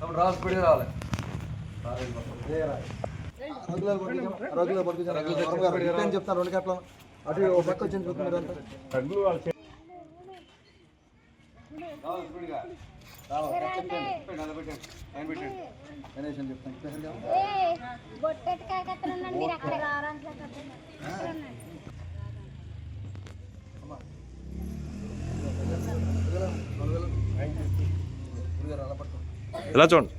అప్పుడు రా స్పీడ్గా రావాలి. చెప్తారు రెండు గంటల అటు ఒక పక్క వచ్చింది చూస్తుంది మీరంతా ఇలా చూడండి?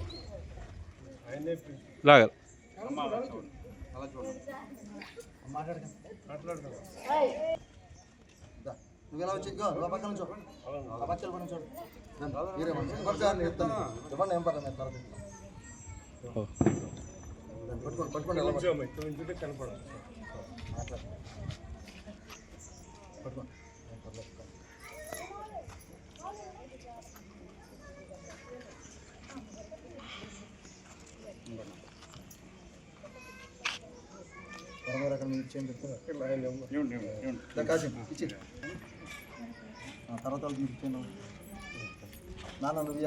ఇలాగ. చూడండి నువ్వు ఎలా వచ్చి ఇదిగో, నువ్వు ఆ పక్క నుంచో ఆ పక్కన పని చూడు రండి, మీరే నేను చెప్తాను ఇవ్వండి ఏం పర్లేదు తర్వాత పట్టుకోండి పట్టుకోండి ఎలా పట్టుకోండి. పట్టుకోండి ఏం పర్లేదు. వరం గారు అక్కడ మీరు ఇచ్చేయండి చెప్తారా దా, కాసిం, ఇచ్చి ఆ, తర్వాత మీకు ఇచ్చేయండి నాన్న నువ్వు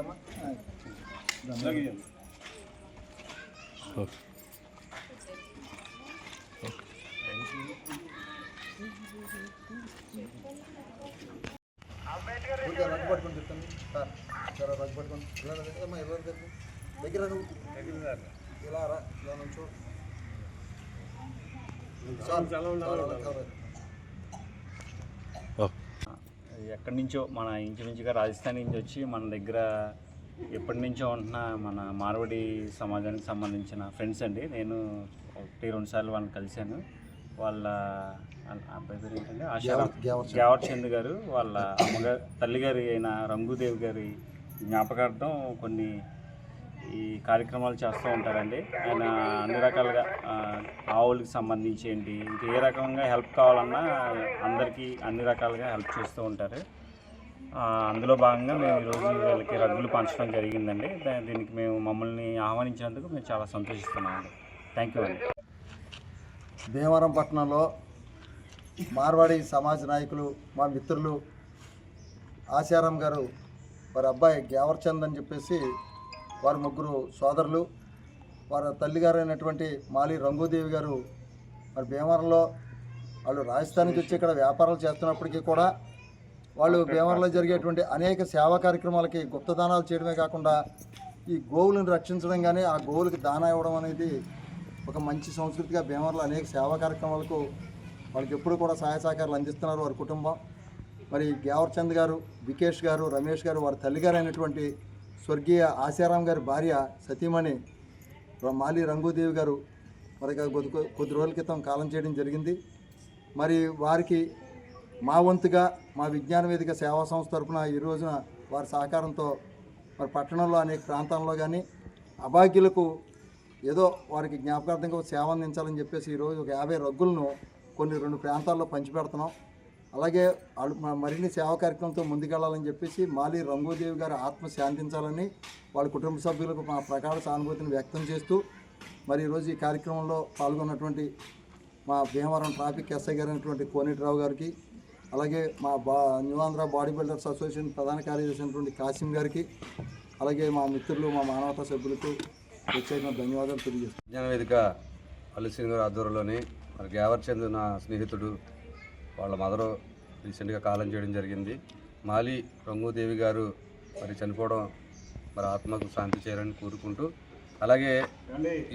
రగ్గు పట్టుకొని చెప్తాను సార్ సార్ రగ్గు పట్టుకొని. ఇలా అమ్మా, ఇలా రా, దగ్గర దగ్గర ఇలా రా ఇలా నుంచో. ఎక్కడి నుంచో మన ఇంచుమించుగా రాజస్థాన్ నుంచి వచ్చి మన దగ్గర ఎప్పటి నుంచో ఉంటున్న మన మార్వడి సమాజానికి సంబంధించిన ఫ్రెండ్స్ అండి. నేను ఒకటి రెండు సార్లు వాళ్ళని కలిశాను. వాళ్ళ అబ్బాయి పేరు ఏంటంటే. గ్యావర్ చంద్ గారు. వాళ్ళ అమ్మగారు తల్లిగారి అయిన రంగుదేవి గారి జ్ఞాపకార్థం కొన్ని ఈ కార్యక్రమాలు చేస్తూ ఉంటారండి. ఆయన అన్ని రకాలుగా ఆవులకి సంబంధించి ఏంటి ఇంకా ఏ రకంగా హెల్ప్ కావాలన్నా అందరికీ అన్ని రకాలుగా హెల్ప్ చేస్తూ ఉంటారు. అందులో భాగంగా మేము ఈరోజు వీళ్ళకి రగ్గులు పంచడం జరిగిందండి. దీనికి మేము మమ్మల్ని ఆహ్వానించినందుకు మేము చాలా సంతోషిస్తున్నామండి. థ్యాంక్ యూ అండి. భీమవరం పట్టణంలో మార్వాడి సమాజ నాయకులు మా మిత్రులు ఆశారాం గారు వారి అబ్బాయి గ్యావర్చంద్ అని చెప్పేసి వారి ముగ్గురు సోదరులు వారి తల్లిగారు అయినటువంటి మాలి రంగుదేవి గారు మరి భీమవరంలో వాళ్ళు రాజస్థాన్ నుంచి వచ్చి ఇక్కడ వ్యాపారాలు చేస్తున్నప్పటికీ కూడా వాళ్ళు భీమవరంలో జరిగేటువంటి అనేక సేవా కార్యక్రమాలకి గుప్తదానాలు చేయడమే కాకుండా ఈ గోవులను రక్షించడం కానీ ఆ గోవులకి దానా ఇవ్వడం అనేది ఒక మంచి సంస్కృతిగా భీమవరంలో అనేక సేవా కార్యక్రమాలకు వాళ్ళకి ఎప్పుడు కూడా సహాయ సహకారాలు అందిస్తున్నారు వారి కుటుంబం. మరి గ్యావర్ చంద్ గారు వికేష్ గారు రమేష్ గారు వారి తల్లిగారు అయినటువంటి స్వర్గీయ ఆశారాం గారి భార్య సతీమణి మాలి రంగుదేవి గారు మరి కొద్ది కొద్ది రోజుల క్రితం కాలం చేయడం జరిగింది. మరి వారికి మా వంతుగా మా విజ్ఞాన వేదిక సేవా సంస్థ తరఫున ఈ రోజున వారి సహకారంతో మరి పట్టణంలో అనేక ప్రాంతాల్లో కానీ అభాగ్యులకు ఏదో వారికి జ్ఞాపకార్థంగా సేవ అందించాలని చెప్పేసి ఈరోజు ఒక యాభై రగ్గులను కొన్ని రెండు ప్రాంతాల్లో పంచిపెడుతున్నాం. అలాగే మరిన్ని సేవా కార్యక్రమంతో ముందుకెళ్ళాలని చెప్పేసి మాలి రంగోదేవి గారు ఆత్మ శాంతించాలని వాళ్ళ కుటుంబ సభ్యులకు మా ప్రగాఢ సానుభూతిని వ్యక్తం చేస్తూ మరి ఈరోజు ఈ కార్యక్రమంలో పాల్గొన్నటువంటి మా భీమవరం ట్రాఫిక్ ఎస్ఐ గారు అయినటువంటి కోనేటిరావు గారికి అలాగే మా బా new Andhra body builders association ప్రధాన కార్యదర్శి అయినటువంటి కాసిం గారికి అలాగే మా మిత్రులు మా మానవతా సభ్యులకు ప్రత్యేకంగా ధన్యవాదాలు తెలియజేస్తాను విజ్ఞాన వేదిక పల్లి గారి ఆధ్వర్యంలోని మరి గ్యావర్ స్నేహితుడు వాళ్ళ మదరు రీసెంట్గా కాలం చేయడం జరిగింది. మాలి రంగుదేవి గారు మరి చనిపోవడం మరి ఆత్మకు శాంతి చేయాలని కోరుకుంటూ అలాగే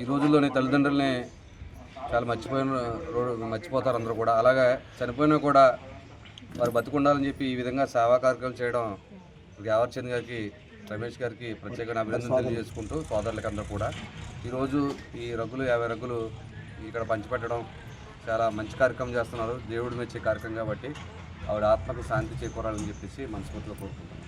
ఈ రోజుల్లోని తల్లిదండ్రుల్ని చాలా మర్చిపోయిన మర్చిపోతారు అందరూ కూడా. అలాగే చనిపోయినా కూడా వారు బతుకుండాలని చెప్పి ఈ విధంగా సేవా కార్యక్రమం చేయడం గ్యావర్చంద్ గారికి రమేష్ గారికి ప్రత్యేకంగా అభినందన తెలియజేసుకుంటూ సోదరులకి అందరూ కూడా ఈరోజు ఈ రగ్గులు యాభై రగ్గులు ఇక్కడ పంచిపెట్టడం చాలా మంచి కార్యక్రమం చేస్తున్నారు. దేవుడు మెచ్చే కార్యక్రమం కాబట్టి ఆవిడ ఆత్మకు శాంతి చేకూరాలని చెప్పేసి మనస్ఫూర్తిలో కోరుకుంటున్నాను